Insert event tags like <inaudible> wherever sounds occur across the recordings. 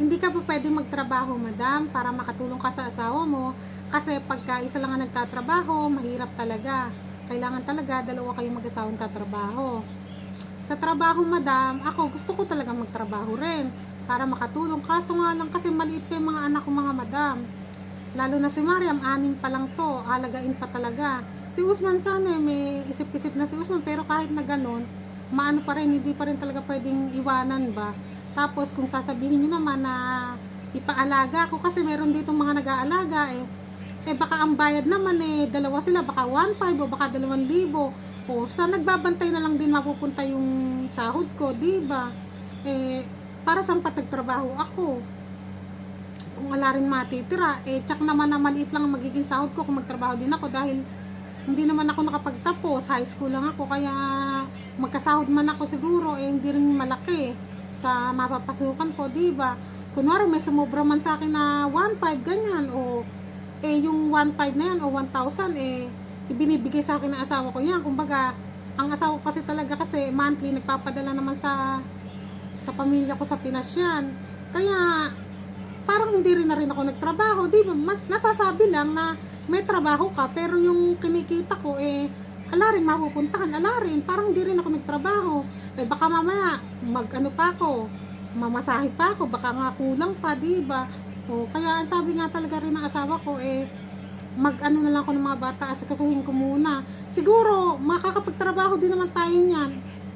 hindi ka pa pwede magtrabaho, madam, para makatulong ka sa asawa mo. Kasi pagka isa lang ang nagtatrabaho, mahirap talaga. Kailangan talaga dalawa kayong mag-asawang tatrabaho. Sa trabaho, madam, ako gusto ko talaga magtrabaho rin para makatulong. Kaso nga lang kasi maliit pa yung mga anak ko mga madam. Lalo na si Mariam, anim pa lang to, alagain pa talaga. Si Usman sana eh, may isip-isip na si Usman, pero kahit na ganun, maano pa rin, hindi pa rin talaga pwedeng iwanan ba. Tapos kung sasabihin nyo naman na ipaalaga ako, kasi meron ditong mga nag-aalaga eh, eh baka ang bayad naman eh, dalawa sila, baka 1.5 o baka 2,000. O sa nagbabantay na lang din mapupunta yung sahod ko, di ba? Eh, para saan pa nagtrabaho ako? kung wala rin matitira, eh, tsak naman na maliit lang ang magiging sahod ko kung magtrabaho din ako dahil hindi naman ako nakapagtapos, high school lang ako, kaya magkasahod man ako siguro, eh, hindi rin malaki sa mapapasukan ko, di ba? Kunwari, may sumobra man sa akin na 1.5, ganyan, o eh, yung 1.5 na yan, o 1,000, eh, ibinibigay sa akin ng asawa ko yan. Kumbaga, ang asawa ko kasi talaga kasi monthly, nagpapadala naman sa sa pamilya ko sa Pinas yan. Kaya, parang hindi rin na rin ako nagtrabaho, di ba? Mas nasasabi lang na may trabaho ka, pero yung kinikita ko, eh, ala rin mapupuntahan, ala rin, parang hindi rin ako nagtrabaho. Eh, baka mamaya, mag ano pa ako, mamasahe pa ako, baka nga kulang pa, di ba? O, kaya ang sabi nga talaga rin ng asawa ko, eh, mag ano na lang ako ng mga bata, asikasuhin ko muna. Siguro, makakapagtrabaho din naman tayo niyan.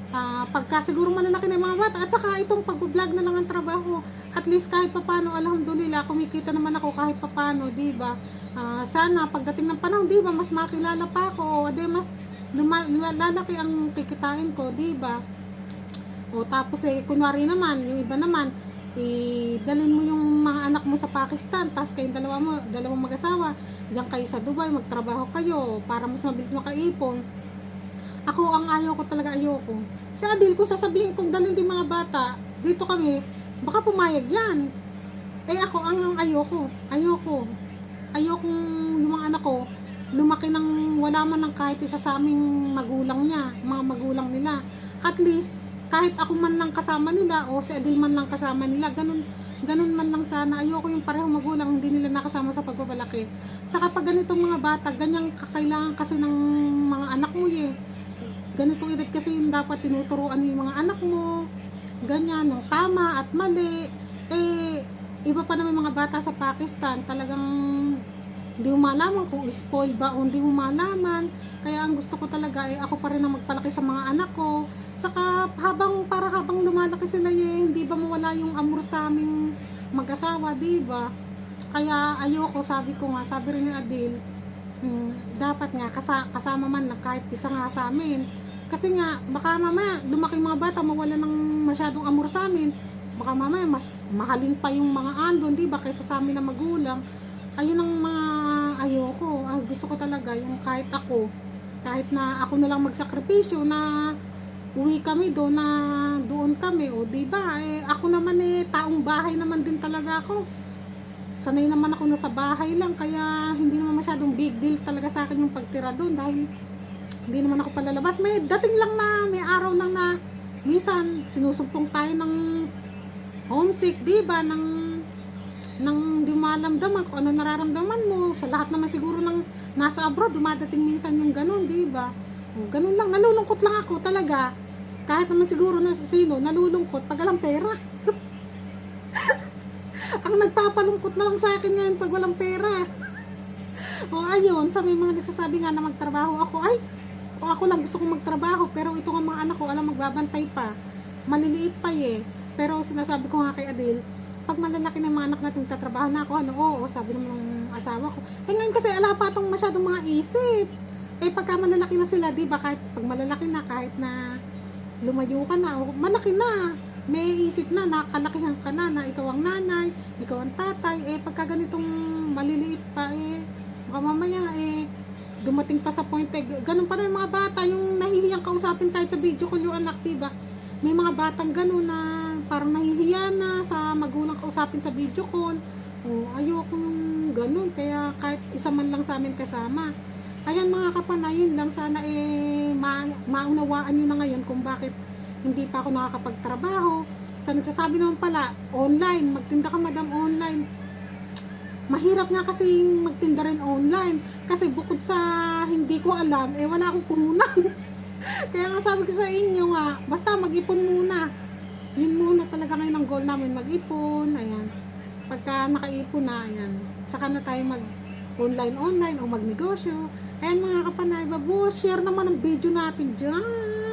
Ah, pagka siguro malalaki na yung mga bata at saka itong pag-vlog na lang ang trabaho. At least kahit papano alhamdulillah kumikita naman ako kahit papano di ba? Ah, sana pagdating ng panahon di ba mas makilala pa ako o di mas lalaki ang kikitain ko di ba? O tapos eh kunwari naman yung iba naman eh, mo yung mga anak mo sa Pakistan tapos kayong dalawa mo dalawang mag-asawa diyan kayo sa Dubai magtrabaho kayo para mas mabilis makaipon ako ang ayaw ko talaga ayoko. Si Adil, kung sasabihin kong dalhin din mga bata, dito kami, baka pumayag yan. Eh ako, ang, ang ayoko. Ayoko. Ayokong yung mga anak ko, lumaki ng wala man ng kahit isa sa aming magulang niya, mga magulang nila. At least, kahit ako man lang kasama nila, o si Adil man lang kasama nila, ganun, ganun man lang sana. Ayoko yung parehong magulang, hindi nila nakasama sa pagbabalaki. Saka pag ganitong mga bata, ganyang kakailangan kasi ng mga anak mo eh ganitong edad kasi yung dapat tinuturuan yung mga anak mo, ganyan, ng tama at mali. Eh, iba pa naman mga bata sa Pakistan, talagang hindi mo malaman kung spoil ba o hindi mo malaman. Kaya ang gusto ko talaga ay ako pa rin ang magpalaki sa mga anak ko. Saka habang, para habang lumalaki sila eh, hindi ba mawala yung amor sa aming mag-asawa, di ba? Kaya ayoko, sabi ko nga, sabi rin ni Adil, hmm, dapat nga kasa, kasama man na kahit isa nga sa amin. Kasi nga, baka mamaya lumaki mga bata mawala ng masyadong amor sa amin. Baka mamaya mas mahalin pa yung mga andon, di ba, kaysa sa amin na magulang. Ayun ang mga ayoko. Ang gusto ko talaga, yung kahit ako, kahit na ako na lang magsakripisyo na uwi kami doon na doon kami o di ba eh, ako naman eh taong bahay naman din talaga ako sanay naman ako na sa bahay lang kaya hindi naman masyadong big deal talaga sa akin yung pagtira doon dahil hindi naman ako palalabas. May dating lang na may araw lang na minsan sinusumpong tayo ng homesick di ba? Ng nang di malamdaman kung ano nararamdaman mo. Sa lahat naman siguro ng nasa abroad dumadating minsan yung ganun di ba? O, ganun lang. Nalulungkot lang ako talaga. Kahit naman siguro na sino nalulungkot. Pag alang pera. <laughs> Ang nagpapalungkot na lang sa akin ngayon pag walang pera. <laughs> O ayun, sa may mga nagsasabi nga na magtrabaho ako, ay, o ako lang gusto kong magtrabaho, pero ito nga mga anak ko, alam, magbabantay pa. Maliliit pa eh. Pero sinasabi ko nga kay Adil, pag malalaki na mga anak natin, tatrabaho na ako, ano, oo, sabi ng asawa ko. Eh ngayon kasi, ala pa itong masyadong mga isip. Eh pagka malalaki na sila, di ba, kahit pag malalaki na, kahit na lumayo ka na, o malaki na, may isip na, nakalakihan ka na, na ikaw ang nanay, ikaw ang tatay, eh pagka ganitong maliliit pa, eh, baka mamaya, eh, dumating pa sa point, eh, ganun pa rin mga bata, yung nahihiyang kausapin kahit sa video call yung anak, diba? May mga batang ganun na parang nahihiya na sa magulang kausapin sa video call. O, ayoko yung ganun, kaya kahit isa man lang sa amin kasama. Ayan mga kapanayin lang, sana eh, ma- maunawaan nyo na ngayon kung bakit hindi pa ako nakakapagtrabaho. Sa nagsasabi naman pala, online, magtinda ka madam online. Mahirap nga kasi magtinda rin online. Kasi bukod sa hindi ko alam, eh wala akong puhunan. <laughs> Kaya nga sabi ko sa inyo nga, basta mag-ipon muna. Yun muna talaga ngayon ang goal namin, mag-ipon, ayan. Pagka nakaipon na, ayan, saka na tayo mag online-online o magnegosyo. Ayan mga kapanay, babu, share naman ang video natin dyan.